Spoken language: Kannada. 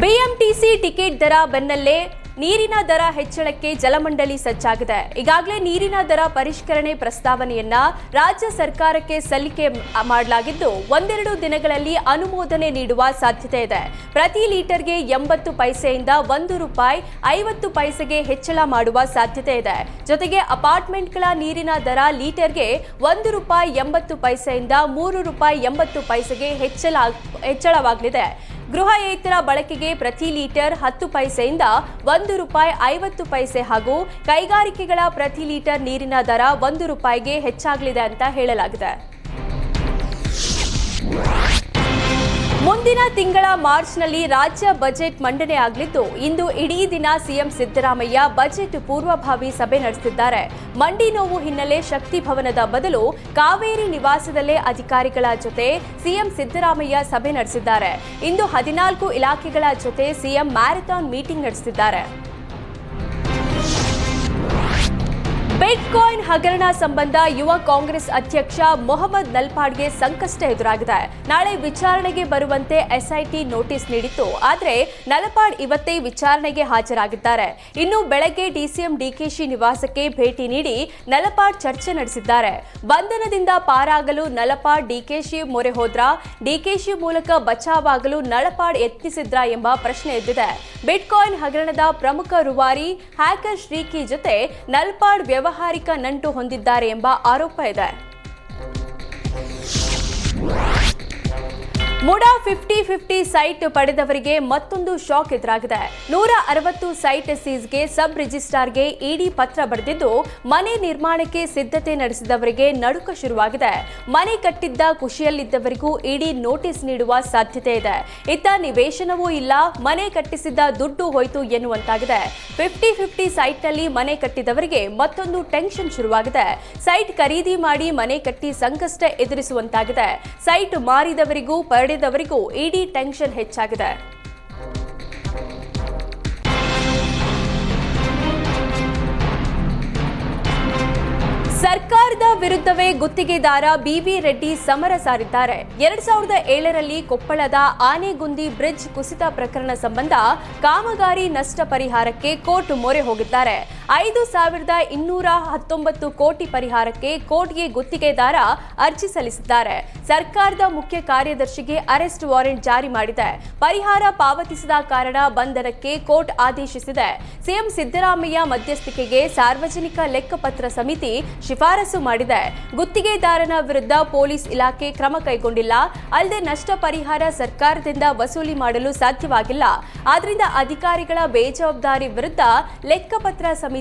ಬಿಎಂಟಿಸಿ ಟಿಕೆಟ್ ದರ ಬೆನ್ನಲ್ಲೇ ನೀರಿನ ದರ ಹೆಚ್ಚಳಕ್ಕೆ ಜಲಮಂಡಳಿ ಸಜ್ಜಾಗಿದೆ. ಈಗಾಗಲೇ ನೀರಿನ ದರ ಪರಿಷ್ಕರಣೆ ಪ್ರಸ್ತಾವನೆಯನ್ನ ರಾಜ್ಯ ಸರ್ಕಾರಕ್ಕೆ ಸಲ್ಲಿಕೆ ಮಾಡಲಾಗಿದ್ದು, ಒಂದೆರಡು ದಿನಗಳಲ್ಲಿ ಅನುಮೋದನೆ ನೀಡುವ ಸಾಧ್ಯತೆ ಇದೆ. ಪ್ರತಿ ಲೀಟರ್ಗೆ ಎಂಬತ್ತು ಪೈಸೆಯಿಂದ ಒಂದು ರೂಪಾಯಿ ಐವತ್ತು ಪೈಸೆಗೆ ಹೆಚ್ಚಳ ಮಾಡುವ ಸಾಧ್ಯತೆ ಇದೆ. ಜೊತೆಗೆ ಅಪಾರ್ಟ್ಮೆಂಟ್ಗಳ ನೀರಿನ ದರ ಲೀಟರ್ಗೆ ಒಂದು ರೂಪಾಯಿ ಎಂಬತ್ತು ಪೈಸೆಯಿಂದ ಮೂರು ರೂಪಾಯಿ ಎಂಬತ್ತು ಪೈಸೆಗೆ ಹೆಚ್ಚಳ, ಹೆಚ್ಚಳವಾಗಲಿದೆ. ಗೃಹಯೇತರ ಬಳಕೆಗೆ ಪ್ರತಿ ಲೀಟರ್ ಹತ್ತು ಪೈಸೆಯಿಂದ ಒಂದು ರೂಪಾಯಿ ಐವತ್ತು ಪೈಸೆ ಹಾಗೂ ಕೈಗಾರಿಕೆಗಳ ಪ್ರತಿ ಲೀಟರ್ ನೀರಿನ ದರ ಒಂದು ರೂಪಾಯಿಗೆ ಹೆಚ್ಚಾಗಲಿದೆ ಅಂತ ಹೇಳಲಾಗಿದೆ. ಮುಂದಿನ ತಿಂಗಳ ಮಾರ್ಚ್ನಲ್ಲಿ ರಾಜ್ಯ ಬಜೆಟ್ ಮಂಡನೆ ಆಗಲಿದ್ದು, ಇಂದು ಇಡೀ ದಿನ ಸಿಎಂ ಸಿದ್ದರಾಮಯ್ಯ ಬಜೆಟ್ ಪೂರ್ವಭಾವಿ ಸಭೆ ನಡೆಸಿದ್ದಾರೆ. ಮಂಡಿ ನೋವು ಹಿನ್ನೆಲೆ ಶಕ್ತಿ ಭವನದ ಬದಲು ಕಾವೇರಿ ನಿವಾಸದಲ್ಲೇ ಅಧಿಕಾರಿಗಳ ಜೊತೆ ಸಿಎಂ ಸಿದ್ದರಾಮಯ್ಯ ಸಭೆ ನಡೆಸಿದ್ದಾರೆ. ಇಂದು ಹದಿನಾಲ್ಕು ಇಲಾಖೆಗಳ ಜೊತೆ ಸಿಎಂ ಮ್ಯಾರಥಾನ್ ಮೀಟಿಂಗ್ ನಡೆಸಿದ್ದಾರೆ. ಬಿಟ್ಕಾಯಿನ್ ಹಗರಣ ಸಂಬಂಧ ಯುವ ಕಾಂಗ್ರೆಸ್ ಅಧ್ಯಕ್ಷ ಮೊಹಮ್ಮದ್ ನಲ್ಪಾಡ್ಗೆ ಸಂಕಷ್ಟ ಎದುರಾಗಿದೆ. ನಾಳೆ ವಿಚಾರಣೆಗೆ ಬರುವಂತೆ ಎಸ್ಐಟಿ ನೋಟಿಸ್ ನೀಡಿತ್ತು. ಆದರೆ ನಲಪಾಡ್ ಇವತ್ತೇ ವಿಚಾರಣೆಗೆ ಹಾಜರಾಗಿದ್ದಾರೆ. ಇನ್ನು ಬೆಳಗ್ಗೆ ಡಿಸಿಎಂ ಡಿಕೆಶಿ ನಿವಾಸಕ್ಕೆ ಭೇಟಿ ನೀಡಿ ನಲಪಾಡ್ ಚರ್ಚೆ ನಡೆಸಿದ್ದಾರೆ. ಬಂಧನದಿಂದ ಪಾರಾಗಲು ನಲಪಾಡ್ ಡಿಕೆಶಿ ಮೊರೆ ಹೋದ್ರ, ಡಿಕೆಶಿ ಮೂಲಕ ಬಚಾವಾಗಲು ನಳಪಾಡ್ ಯತ್ನಿಸಿದ್ರ ಎಂಬ ಪ್ರಶ್ನೆ ಎದ್ದಿದೆ. ಬಿಟ್ಕಾಯಿನ್ ಹಗರಣದ ಪ್ರಮುಖ ರೂವಾರಿ ಹ್ಯಾಕರ್ ಶ್ರೀಕಿ ಜೊತೆ ನಲ್ಪಾಡ್ ವ್ಯವಹಾರಿಕ ನಂಟು ಹೊಂದಿದ್ದಾರೆ ಎಂಬ ಆರೋಪ ಇದೆ. ಮುಡಾ ಫಿಫ್ಟಿ ಫಿಫ್ಟಿ ಸೈಟ್ ಪಡೆದವರಿಗೆ ಮತ್ತೊಂದು ಶಾಕ್ ಎದುರಾಗಿದೆ. ನೂರ ಅರವತ್ತು ಸೈಟ್ ಸೀಸ್ಗೆ ಸಬ್ ರಿಜಿಸ್ಟ್ರಾರ್ಗೆ ಇಡಿ ಪತ್ರ ಬರೆದಿದ್ದು, ಮನೆ ನಿರ್ಮಾಣಕ್ಕೆ ಸಿದ್ಧತೆ ನಡೆಸಿದವರಿಗೆ ನಡುಕ ಶುರುವಾಗಿದೆ. ಮನೆ ಕಟ್ಟಿದ್ದ ಖುಷಿಯಲ್ಲಿದ್ದವರಿಗೂ ಇಡಿ ನೋಟಿಸ್ ನೀಡುವ ಸಾಧ್ಯತೆ ಇದೆ. ಇತ್ತ ನಿವೇಶನವೂ ಇಲ್ಲ, ಮನೆ ಕಟ್ಟಿಸಿದ್ದ ದುಡ್ಡು ಹೋಯಿತು ಎನ್ನುವಂತಾಗಿದೆ. ಫಿಫ್ಟಿ ಫಿಫ್ಟಿ ಸೈಟ್ನಲ್ಲಿ ಮನೆ ಕಟ್ಟಿದವರಿಗೆ ಮತ್ತೊಂದು ಟೆನ್ಷನ್ ಶುರುವಾಗಿದೆ. ಸೈಟ್ ಖರೀದಿ ಮಾಡಿ ಮನೆ ಕಟ್ಟಿ ಸಂಕಷ್ಟ ಎದುರಿಸುವಂತಾಗಿದೆ. ಸೈಟ್ ಮಾರಿದವರಿಗೂ ಪಡೆದವರಿಗೂ ಇಡಿ ಟೆನ್ಷನ್ ಹೆಚ್ಚಾಗಿದೆ. ಸರ್ಕಾರದ ವಿರುದ್ಧವೇ ಗುತ್ತಿಗೆದಾರ ಬಿವಿ ರೆಡ್ಡಿ ಸಮರ ಸಾರಿದ್ದಾರೆ. ಎರಡ್ ಸಾವಿರದ ಏಳರಲ್ಲಿ ಕೊಪ್ಪಳದ ಆನೆಗುಂದಿ ಬ್ರಿಡ್ಜ್ ಕುಸಿತ ಪ್ರಕರಣ ಸಂಬಂಧ ಕಾಮಗಾರಿ ನಷ್ಟ ಪರಿಹಾರಕ್ಕೆ ಕೋರ್ಟ್ ಮೊರೆ ಹೋಗಿದ್ದಾರೆ. ಐದು ಸಾವಿರದ ಇನ್ನೂರ ಹತ್ತೊಂಬತ್ತು ಕೋಟಿ ಪರಿಹಾರಕ್ಕೆ ಕೋರ್ಟ್ಗೆ ಗುತ್ತಿಗೆದಾರ ಅರ್ಜಿ ಸಲ್ಲಿಸಿದ್ದಾರೆ. ಸರ್ಕಾರದ ಮುಖ್ಯ ಕಾರ್ಯದರ್ಶಿಗೆ ಅರೆಸ್ಟ್ ವಾರೆಂಟ್ ಜಾರಿ ಮಾಡಿದೆ. ಪರಿಹಾರ ಪಾವತಿಸದ ಕಾರಣ ಬಂಧನಕ್ಕೆ ಕೋರ್ಟ್ ಆದೇಶಿಸಿದೆ. ಸಿಎಂ ಸಿದ್ದರಾಮಯ್ಯ ಮಧ್ಯಸ್ಥಿಕೆಗೆ ಸಾರ್ವಜನಿಕ ಲೆಕ್ಕಪತ್ರ ಸಮಿತಿ ಶಿಫಾರಸು ಮಾಡಿದೆ. ಗುತ್ತಿಗೆದಾರನ ವಿರುದ್ಧ ಪೊಲೀಸ್ ಇಲಾಖೆ ಕ್ರಮ ಕೈಗೊಂಡಿಲ್ಲ. ಅಲ್ಲದೆ ನಷ್ಟ ಪರಿಹಾರ ಸರ್ಕಾರದಿಂದ ವಸೂಲಿ ಮಾಡಲು ಸಾಧ್ಯವಾಗಿಲ್ಲ. ಆದ್ದರಿಂದ ಅಧಿಕಾರಿಗಳ ಬೇಜವಾಬ್ದಾರಿ ವಿರುದ್ಧ ಲೆಕ್ಕಪತ್ರ ಸಮಿತಿ